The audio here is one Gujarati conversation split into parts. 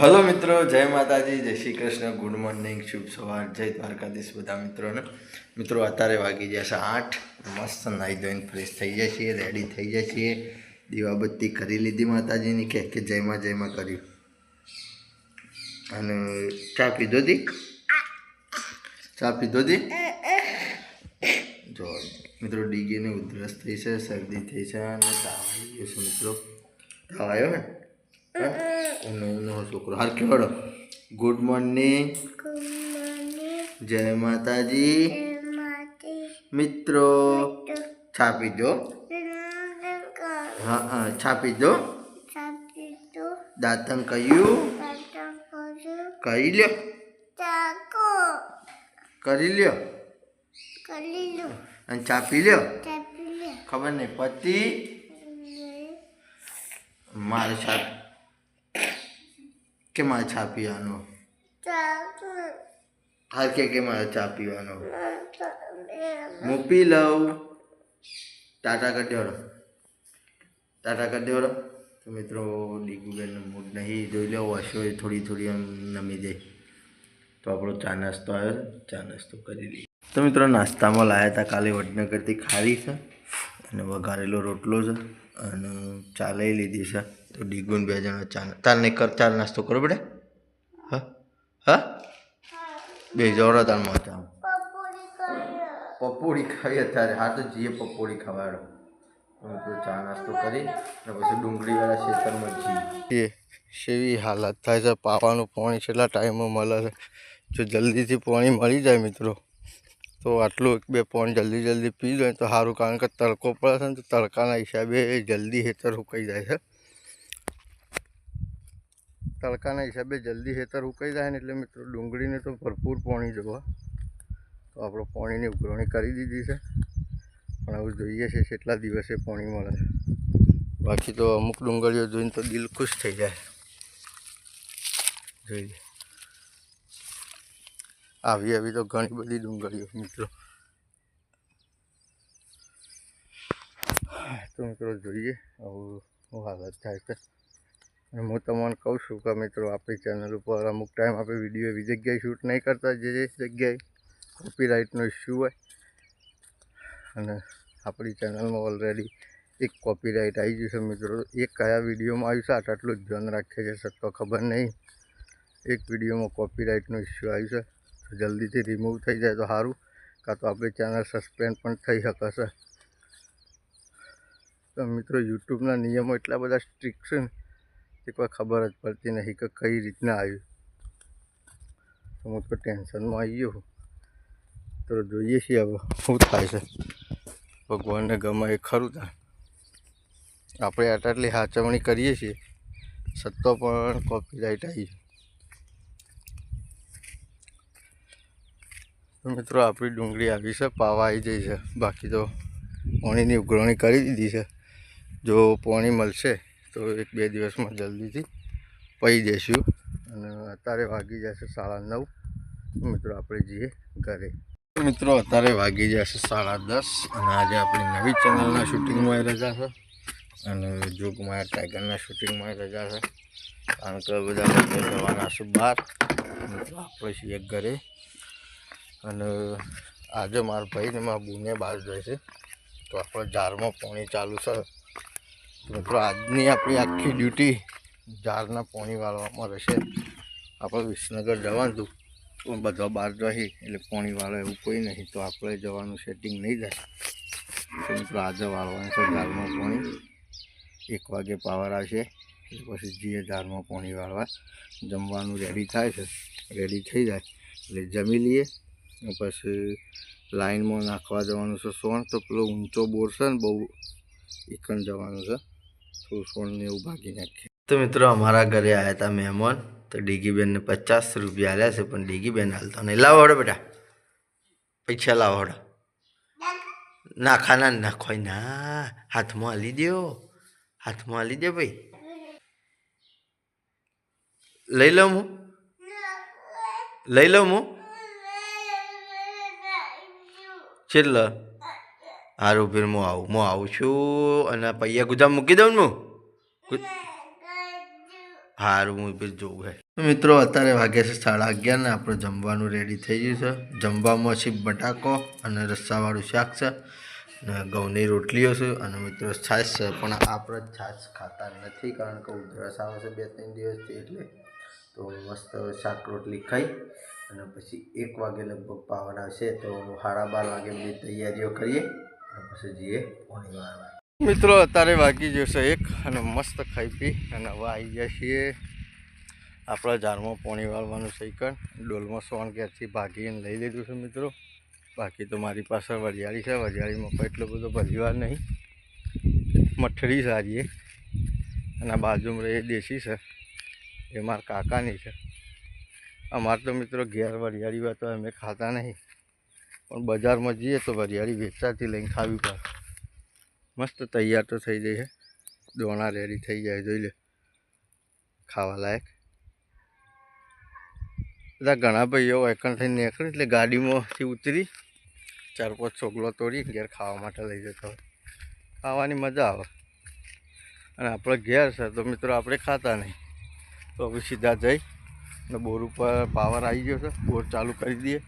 હલો મિત્રો, જય માતાજી, જય શ્રી કૃષ્ણ. ગુડ મોર્નિંગ શુભ સવાર. જય દ્વારકાધીશ બધા મિત્રોને. મિત્રો, અત્યારે વાગી જશે આઠ. મસ્ત નાહી ધોઈને ફ્રેશ થઈ જાય છીએ રેડી થઈ જાય છીએ. દીવાબત્તી કરી લીધી માતાજીની કે કે જયમાં જયમાં કર્યું. અને ચા પીધો દી? ચા પીધો દી? જો, મિત્રો, ડીગીને ઉધરસ થઈ છે, શરદી થઈ છે અને તાવ આવી ગયો છે, મિત્રો. તાવ આવ્યો ને? એનો છોકરો. હાર કેવડો? ગુડ મોર્નિંગ જય માતાજી. મિત્રો છાપી દો હા હા છાપી દો દાંતન કહ્યું કહી લ્યો. કરી લ્યો. અને ચા પી લ્યો. ખબર નહીં પતિ. મારે ચા કે મારે ચા પીવાનો? હાલ કે કે મારે ચા પીવાનો? હું પી લઉં. ટાટા કરી ટાટા કરી દેવડો તો મિત્રો ડીગુબેનનો મૂડ નહીં, જોઈ લો હશો એ થોડી થોડી આમ નમી જાય તો આપણો ચા નાસ્તો આવ્યો. ચા નાસ્તો કરી લઈએ. તો મિત્રો, નાસ્તામાં લાવ્યા હતા કાલે વડનગરથી ખારી છે અને વઘારેલો રોટલો છે. અને ચા લઈ લીધી છે. તો ડીગુન બે જણા ચા તાર નહીં કર ચા નાસ્તો કરો બેટા. હા? હા? બે જોડો તાર ચા. પપોડી ખાવી અત્યારે. હા, તો જઈએ પપોડી ખવાડો. તો ચા નાસ્તો કરી અને પછી ડુંગળીવાળા ખેતરમાં જઈએ સેવી હાલત થાય છે. પાવાનું પાણી છેલ્લા ટાઈમમાં મળે છે. જો જલ્દીથી પાણી મળી જાય મિત્રો. તો આટલું એક બે પોન જલ્દી જલ્દી પી જાય તો સારું કારણ કે તડકો પડે છે ને, તો તડકાના હિસાબે જલ્દી હેતર સુકાઈ જાય છે. તડકાના હિસાબે જલ્દી હેતર ઉકાઈ જાય ને, એટલે મિત્રો ડુંગળીને તો ભરપૂર પાણી જોવા તો આપણે પાણીની ઉઘરણી કરી દીધી છે. પણ હવે જોઈએ છે કેટલા દિવસે પાણી મળે બાકી તો અમુક ડુંગળીઓ જોઈને તો દિલ ખુશ થઈ જાય. જોઈએ. આવી આવી તો ઘણી બધી ડુંગળીઓ, મિત્રો. તો મિત્રો જોઈએ આવું હાલત થાય છે. અને હું તમને કહું છું કે મિત્રો આપણી ચેનલ ઉપર અમુક ટાઈમ આપણે વીડિયો એવી જગ્યાએ શૂટ નહીં કરતા, જે જે જગ્યાએ કોપીરાઇટનો ઇસ્યુ હોય. અને આપણી ચેનલમાં ઓલરેડી એક કોપીરાઇટ આવી ગયું છે, મિત્રો. એ કયા વિડીયોમાં આવ્યું છે આટ આટલું જ ધ્યાન રાખે છે સત્તો ખબર નહીં. એક વિડીયોમાં કોપીરાઇટનો ઇસ્યુ આવ્યું છે. જલ્દીથી રિમૂવ થઈ જાય તો સારું કાં તો આપણી ચેનલ સસ્પેન્ડ પણ થઈ શકશે. તો મિત્રો યુટ્યુબના નિયમો એટલા બધા સ્ટ્રિક્ટ છે ને તે કોઈ ખબર જ પડતી નહીં કે કઈ રીતના આવ્યું. તો હું તો ટેન્શનમાં આવી ગયો તો જોઈએ છીએ હવે શું થાય છે. ભગવાનને ગમે એ ખરું થાય. આપણે આટ આટલી સાચવણી કરીએ છીએ. સત્તો પણ કોપીરાઇટ આવી મિત્રો, આપણી ડુંગળી આવી છે, પાવા આવી જઈ છે. બાકી તો પાણીની ઉઘરણી કરી દીધી છે. જો પાણી મળશે તો એક બે દિવસમાં જલ્દીથી પહી જઈશું. અને અત્યારે વાગી જશે સાડા નવ. મિત્રો, આપણે જઈએ ઘરે. મિત્રો, અત્યારે વાગી જશે સાડા દસ અને આજે આપણી નવી ચેનલના શૂટિંગમાં રજા છે. અને જોગમાયા ટાઈગરના શૂટિંગમાં રજા છે. કારણ કે બધા જવાના છે બહાર. મિત્રો, આપણે છીએ ઘરે. અને આજે મારા ભાઈને મારા બુને બહાર જાય છે. તો આપણે ઝાડમાં પાણી ચાલુ છે. મિત્રો, આજની આપણી આખી ડ્યુટી ઝાડના પાણી વાળવામાં રહેશે. આપણે વિસનગર જવાનું હતું. તો બધા બહાર રહી એટલે પાણી વાળો એવું કોઈ નહીં. તો આપણે જવાનું સેટિંગ નહીં થાય. તો મિત્રો, આજે વાળવાનું છે ઝાડમાં પાણી. એક વાગે પાવર આવશે પછી જઈએ ઝાડમાં પાણી વાળવા. જમવાનું રેડી થાય છે. રેડી થઈ જાય. એટલે જમી લઈએ. પછી લાઈનમાં નાખવા જવાનું છે સોણ. તો પેલો ઊંચો બોર છે ને, બહુ એકણ જવાનું છે. થોડું સોણને એવું ભાગી નાખીએ. તો મિત્રો અમારા ઘરે આવ્યા હતા મહેમાન. તો ડીગીબેનને પચાસ રૂપિયા આલ્યા છે, પણ ડીગીબેન હાલતો નહીં. લાવો હડો બેટા. પૈસા લાવો હડો. ના, ખાના નાખો ના હાથમાં હાલી દો હાથમાં હાલી દે ભાઈ. લઈ લઉં હું? લઈ લઉં હું? છેલ્લા? હારું, ફીર હું આવું હું આવું છું અને પૈયા ગુજામ મૂકી દઉં ને હું? હારું, હું ફીર જોઉં હે. મિત્રો, અત્યારે વાગ્યા છે સાડા અગિયાર ને, આપણે જમવાનું રેડી થઈ ગયું છે. જમવામાં છે બટાકો અને રસ્સાવાળું શાક છે અને ઘઉંની રોટલીઓ છે. અને મિત્રો, છાશ છે, પણ આપણે છાશ ખાતા નથી કારણ કે ઉધરસ આવે છે બે ત્રણ દિવસથી એટલે તો મસ્ત શાક રોટલી ખાઈ અને પછી એક વાગે લગભગ પાવર આવશે તો સાડા બાર વાગે બધી તૈયારીઓ કરીએ અને પછી જઈએ પોણી વાળવા. મિત્રો, અત્યારે વાગી જશે એક અને મસ્ત ખાઈ પી અને હવે આવી ગયા છીએ આપણા ઝાડમાં પોણી વાળવાનું સૈકન ડોલમાં સોણ ક્યાંથી ભાગીને લઈ લીધું છે મિત્રો. બાકી તો મારી પાસે વરિયાળી છે. વરિયાળીમાં પણ એટલો બધો પરિવાર નહીં. મઠડી સારી અને બાજુમાં એ દેશી છે. એ મારા કાકાની છે. અમારે તો મિત્રો ઘેર વરિયાળી હોય તો અમે ખાતા નહીં. પણ બજારમાં જઈએ તો વરિયાળી વેચાતી લઈને ખાવી પડે. મસ્ત તૈયાર તો થઈ જાય છે. દોણા રેડી થઈ જાય, જોઈ લે. ખાવા લાયક. બધા ઘણા ભાઈઓ એકણ થઈને નીકળે એટલે ગાડીમાંથી ઉતરી ચાર પાંચ છોકલો તોડી ઘેર ખાવા માટે લઈ જતો હોય. ખાવાની મજા આવે. અને આપણે ઘેર છે તો મિત્રો આપણે ખાતા નહીં. તો હવે સીધા જઈ અને બોર ઉપર પાવર આવી ગયો છે. બોર ચાલુ કરી દઈએ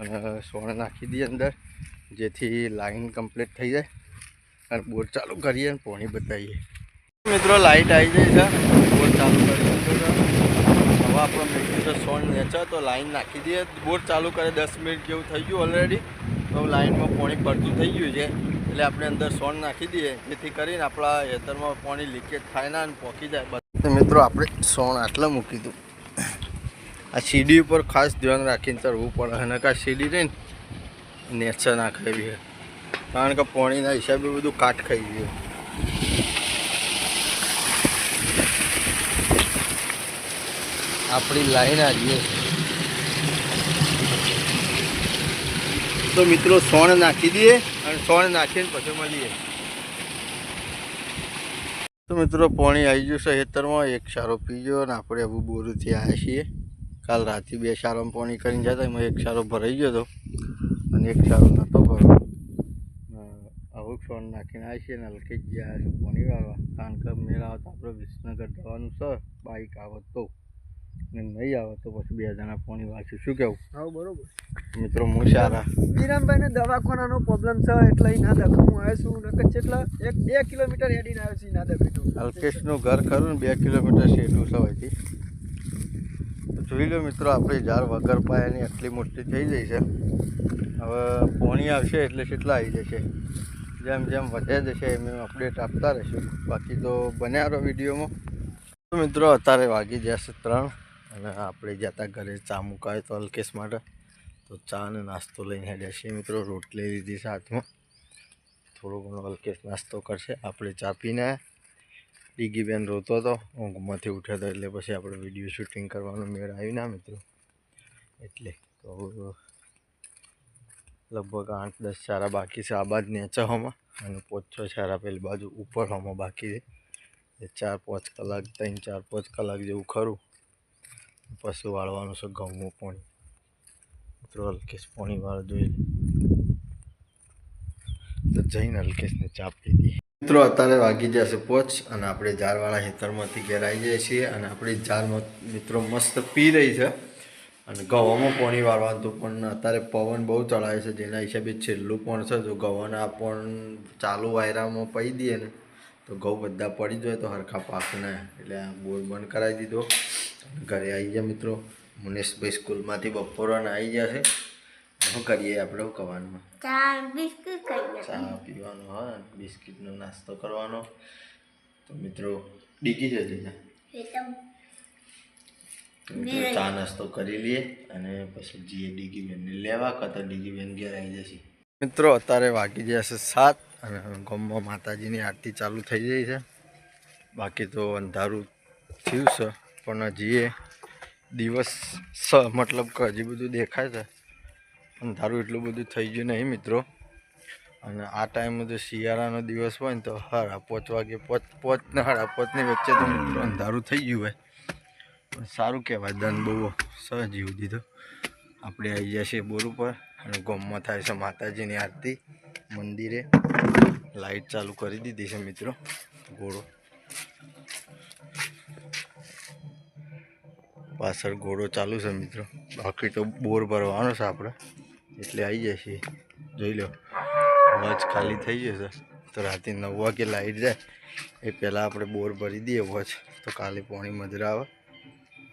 અને સોણ નાખી દઈએ અંદર, જેથી લાઈન કમ્પ્લીટ થઈ જાય અને બોર ચાલુ કરીએ અને પોણી બતાવીએ. મિત્રો લાઇટ આવી જાય છે. બોર ચાલુ કરી હવે આપણો મીટર સોન નેચા તો લાઈન નાખી દઈએ. બોર ચાલુ કરે દસ મિનિટ જેવું થઈ ગયું ઓલરેડી તો લાઇનમાં પોણી પડતું થઈ ગયું છે. એટલે આપણે અંદર સોન નાખી દઈએ. જેથી કરીને આપણા ખેતરમાં પાણી લીકેજ થાય ના અને પોકી જાય. બસ મિત્રો આપણે સોણ આટલા મૂકી દઉં. આ સીડી ઉપર ખાસ ધ્યાન રાખીને ચડવું પડે. અને કાં સીડી રહીને નેચર ના ખાવી કારણ કે પાણીના હિસાબે બધું કાટ ખાઈ ગયું આપણી લાઈન આવીએ તો મિત્રો સોણ નાખી દઈએ અને સોણ નાખીને પછી મળીએ. તો મિત્રો, પાણી આવી ગયું છે ખેતરમાં. એક સારો પીજો અને આપણે હવે બોરુથી આવ્યા છીએ. કાલ રાતે બે સારોમાં પાણી કરીને જતા. એમાં એક સારો ભરાઈ ગયો હતો અને એક સારો નહોતો ભરો આવું સોન નાખીને આવી છીએ અને હલકી ગયા પાણી વાળવા. કારણ કે મેળા આવતા આપણે વિસનગર જવાનું છે. બાઈક આવત ને નહીં આવે તો પછી બે જણા ફોન વાંચું. શું કેવું? હા બરોબર. મિત્રો સારા વિરામભાઈને દવાખાનાનો પ્રોબ્લેમ છે એટલે એ ના દખ હું આવ્યો છું નકર કેટલા એક બે કિલોમીટર હેડીને આવ્યો છું ના દખીટું અલ્કેશનું ઘર ખરું ને બે કિલોમીટર શેઠું છે અહીંથી સવાયથી જોઈ લો મિત્રો આપણે ઝાડ વગર પાયાની આટલી મોટી થઈ ગઈ છે. હવે પોણી આવશે એટલે કેટલા આવી જશે. જેમ જેમ વધે જશે એમ એમ અપડેટ આપતા રહીશું. બાકી તો બન્યા રહો વિડીયોમાં. મિત્રો, અત્યારે વાગી જશે ત્રણ અને આપણે જતા ઘરે ચા મુકાય તો અલ્કેશ માટે. તો ચા અને નાસ્તો લઈને હેડ્યા છીએ મિત્રો. રોટલી લીધી સાથમાં થોડો ઘણો અલ્કેશ નાસ્તો કરશે. આપણે ચા પીને આવ્યા ડીગી બેન રોતો હતો. ઊંઘમાંથી ઉઠ્યો હતો એટલે પછી આપણે વીડિયો શૂટિંગ કરવાનો મેળ આવ્યું ના મિત્રો. એટલે તો લગભગ આઠ દસ ચારા બાકી છે આ બાજ નેચવામાં અને પોચો છ ચારા પેલી બાજુ ઉપર હોમાં બાકી છે. ચાર પાંચ કલાક, ત્રણ ચાર પાંચ કલાક જેવું ખરું. પછી વાળવાનું છે ઘઉંનું પાણી. મિત્રો હલકેશ પાણી વાળ જોઈ. તો જઈને હલકેશને ચા પી દઈએ. મિત્રો અત્યારે વાગી જશે પોચ અને આપણે ઝાડવાળા ખેતરમાંથી ઘેર આવી જઈએ છીએ અને આપણે ઝાડમાં મિત્રો મસ્ત પી રહી છે. અને ગવામાં પાણી વાળવાનું હતું પણ અત્યારે પવન બહુ ચડાવે છે. જેના હિસાબે છેલ્લું પણ છે. જો ગવાના પણ ચાલુ વાયરામાં પડી દઈએ ને તો ઘઉં બધા પડી જાય તો હરખા પાક ના. એટલે આ બોર બંધ કરાવી દીધો. ઘરે આવી ગયા મિત્રો. મુનેશભાઈ સ્કૂલમાંથી બપોરના આવી ગયા છે. શું કરીએ આપણે ખાઈ ચા પીવાનો હા બિસ્કિટનો નાસ્તો કરવાનો. તો મિત્રો ડીગી જશે મિત્રો ચા નાસ્તો કરી લઈએ અને પછી જઈએ ડીગી બેનને લેવા કરતા ડીગી બેન ઘેર આવી જશે. મિત્રો અત્યારે વાગી જશે સાત. અને ગામમાં માતાજીની આરતી ચાલુ થઈ જાય છે. બાકી તો અંધારું થયું છે, પણ હજીએ દિવસ સ મતલબ કે હજી બધું દેખાય છે. અંધારું એટલું બધું થઈ ગયું નહીં મિત્રો. અને આ ટાઈમે તો શિયાળાનો દિવસ હોય ને તો હારા પાંચ વાગે પોચ પોચ ને હારા પોચની વચ્ચે તો મિત્રો અંધારું થઈ ગયું હોય. પણ સારું કહેવાય, દન બહુ સહજીવ દીધો. આપણે આવી જશે બોર ઉપર અને ગોમમાં થાય છે માતાજીની આરતી. મંદિરે લાઈટ ચાલુ કરી દીધી છે મિત્રો, ઘોડો. પાછળ ઘોડો ચાલુ છે મિત્રો. બાકી તો બોર ભરવાનો છે આપણે, એટલે આવી જશે જોઈ લો વચ ખાલી થઈ જશે તો રાતે નવ વાગે લાઈટ જાય, એ પહેલાં આપણે બોર ભરી દઈએ વોચ તો કાલે પોણી મજરા આવે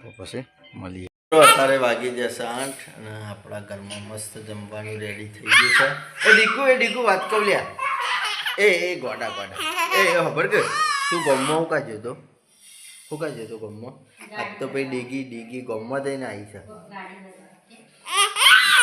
તો પછી મળીએ. અત્યારે વાગી જશે આઠ અને આપણા ઘરમાં મસ્ત જમવાનું રેડી થઈ ગયું છે. એ ડીકુ એ ડીકુ વાત કહું લ્યા. એ એ ગોડા ગોડા. એ ખબર કે તું ગમમાં હું કાં જતો હું કાં જતો ગમમાં આજ તો પછી ડીગી ડીગી ગમમાં થઈને આવી છે.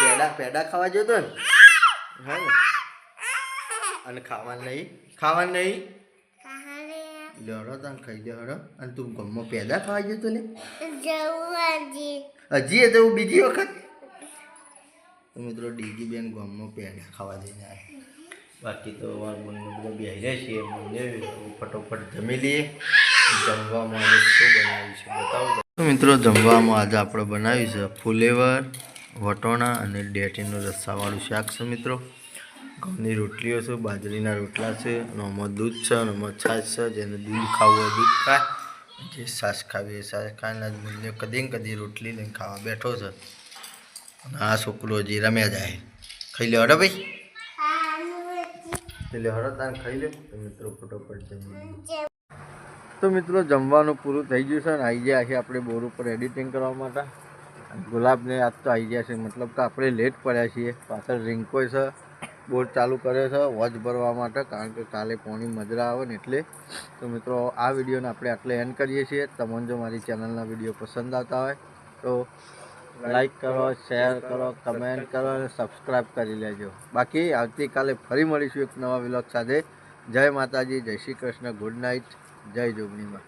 પેડા પેડા ખાવા જતો ને? હા ને? અને ખાવાનું નહીં? ખાવાનું નહીં? લે હળો તને ખાઈ દે હળો અને તું ગમમાં પેદા ખાવા જતો લે હજી એ તો બીજી વખત તો મિત્રો ડીગી બેન ગમો પેડા ખાવા જઈને આવે બાકી તો અમારા બંને બધા બેહ્યા છીએ બંને ફટોફટ જમી લઈએ જમવામાં આજે શું બનાવ્યું છે બતાવો તો મિત્રો જમવામાં આજે આપણે બનાવ્યું છે ફુલેવર વટોણા અને ડેટીનું રસ્સાવાળું શાક છે મિત્રો. ઘઉંની રોટલીઓ છે, બાજરીના રોટલા છે, અને આમાં દૂધ છે, અને આમાં છાશ છે, જેને દૂધ ખાવું હોય દૂધ ખાય. જે છાશ ખાવી એ છાશ ખાઈને મૂલ્ય કદી ને કદી રોટલી લઈને ખાવા બેઠો છે. અને આ છોકરો હજી રમ્યા જાય. ખાઈ લે હડો ભાઈ. એટલે હડો તાર ખાઈ લે મિત્રો ફોટો પડશે તો મિત્રો જમવાનું પૂરું થઈ ગયું છે ને આવી ગયા છે આપણે બોર ઉપર એડિટિંગ કરવા માટે. ગુલાબને આજ તો આવી ગયા છે મતલબ કે આપણે લેટ પડ્યા છીએ. પાછળ રિંકોય છે. બોર ચાલુ કર્યો છે વોચ ભરવા માટે, કારણ કે કાલે પોણી મજરા આવે ને એટલે. તો મિત્રો, આ વિડીયોને આપણે આટલે એન્ડ કરીએ છીએ. તમને જો મારી ચેનલના વીડિયો પસંદ આવતા હોય, તો લાઈક કરો શેર કરો કમેન્ટ કરો અને સબસ્ક્રાઈબ કરી લેજો. બાકી, આવતીકાલે ફરી મળીશું એક નવા વિલોગ સાથે. જય માતાજી, જય શ્રી કૃષ્ણ ગુડ નાઇટ જય જોગણીમાં.